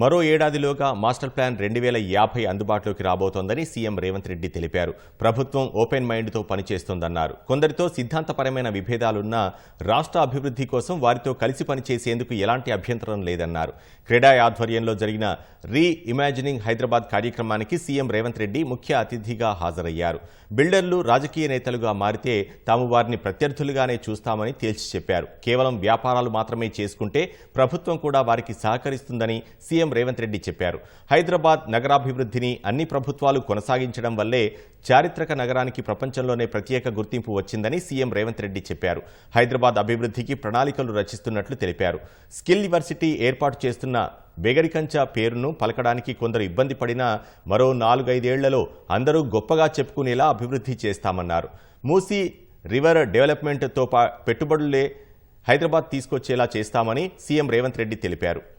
మరో ఏడాదిలోగా master plan రెండు వేల యాభై అందుబాటులోకి రాబోతోందని సీఎం రేవంత్ రెడ్డి తెలిపారు. ప్రభుత్వం ఓపెన్ మైండ్తో పనిచేస్తోందన్నారు. కొందరితో సిద్ధాంతపరమైన విభేదాలున్నా రాష్ట్ర అభివృద్ధి కోసం వారితో కలిసి పనిచేసేందుకు ఎలాంటి అభ్యంతరం లేదన్నారు. క్రీడా ఆధ్వర్యంలో జరిగిన రీ ఇమాజినింగ్ హైదరాబాద్ కార్యక్రమానికి సీఎం రేవంత్ రెడ్డి ముఖ్య అతిథిగా హాజరయ్యారు. బిల్డర్లు రాజకీయ నేతలుగా మారితే తాము వారిని ప్రత్యర్థులుగానే చూస్తామని తేల్చి చెప్పారు. కేవలం వ్యాపారాలు మాత్రమే చేసుకుంటే ప్రభుత్వం కూడా వారికి సహకరిస్తుందని సీఎం రేవంత్ రెడ్డి చెప్పారు. హైదరాబాద్ నగరాభివృద్ధిని అన్ని ప్రభుత్వాలు కొనసాగించడం వల్లే చారిత్రక నగరానికి ప్రపంచంలోనే ప్రత్యేక గుర్తింపు వచ్చిందని సీఎం రేవంత్ రెడ్డి చెప్పారు. హైదరాబాద్ అభివృద్ధికి ప్రణాళికలు రచిస్తున్నట్లు తెలిపారు. స్కిల్ యూనివర్సిటీ ఏర్పాటు చేస్తున్న బెగరికంచ పేరును పలకడానికి కొందరు ఇబ్బంది పడినా మరో నాలుగైదేళ్ళలో అందరూ గొప్పగా చెప్పుకునేలా అభివృద్ధి చేస్తామన్నారు. మూసీ రివర్ డెవలప్మెంట్తో పెట్టుబడులే హైదరాబాద్ తీసుకొచ్చేలా చేస్తామని సీఎం రేవంత్ రెడ్డి తెలిపారు.